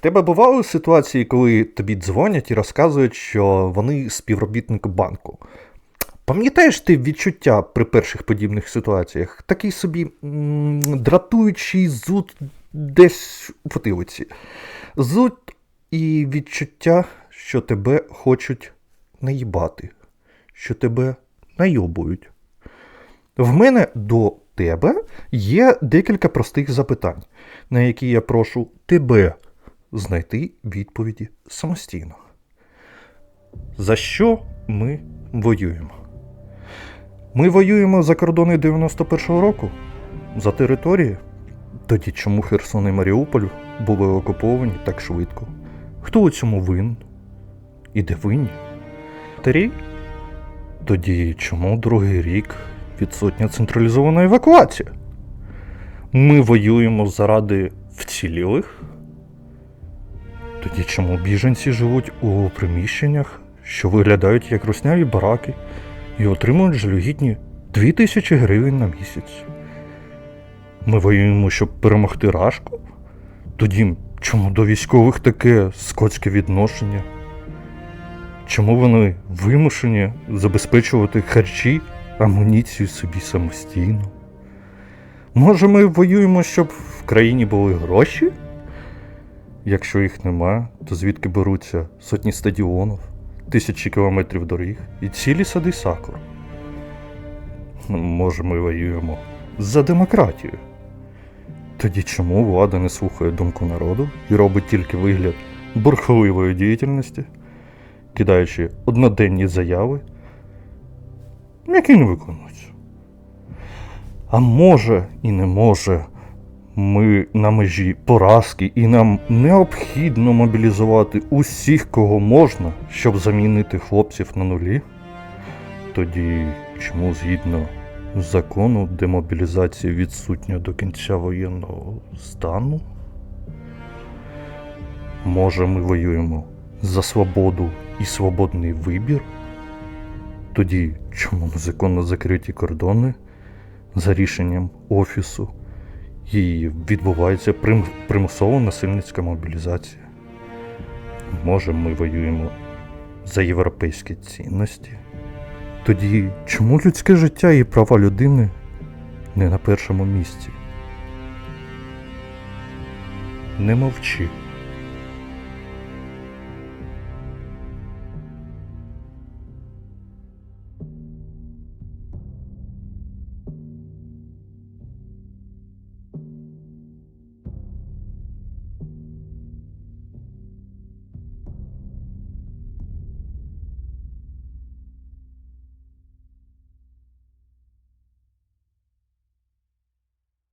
Тебе бували ситуації, коли тобі дзвонять і розказують, що вони співробітник банку. Пам'ятаєш ти відчуття при перших подібних ситуаціях? Такий собі м, дратуючий зуд десь у потилиці. Зуд і відчуття, що тебе хочуть наїбати, що тебе найобують. В мене до тебе є декілька простих запитань, на які я прошу тебе знайти відповіді самостійно. За що ми воюємо? Ми воюємо за кордони 91-го року? За території? Тоді чому Херсон і Маріуполь були окуповані так швидко? Хто у цьому винен? І де винні? Тарі? Тоді чому другий рік відсутня централізована евакуація? Ми воюємо заради вцілілих? Тоді чому біженці живуть у приміщеннях, що виглядають як русняві бараки, і отримують жалюгідні 2000 гривень на місяць? Ми воюємо, щоб перемогти Рашку? Тоді чому до військових таке скотське відношення? Чому вони вимушені забезпечувати харчі, амуніцію собі самостійно? Може, ми воюємо, щоб в країні були гроші? Якщо їх нема, то звідки беруться сотні стадіонів, тисячі кілометрів доріг і цілі сади сакур? Може, ми воюємо за демократію? Тоді чому влада не слухає думку народу і робить тільки вигляд бурхливої діяльності, кидаючи одноденні заяви, які не виконуються? А може і не може, ми на межі поразки, і нам необхідно мобілізувати усіх, кого можна, щоб замінити хлопців на нулі? Тоді чому згідно закону демобілізація відсутня до кінця воєнного стану? Може, ми воюємо за свободу і свободний вибір? Тоді чому незаконно закриті кордони за рішенням офісу і відбувається прим- примусова насильницька мобілізація? Може, ми воюємо за європейські цінності? Тоді чому людське життя і права людини не на першому місці? Не мовчи.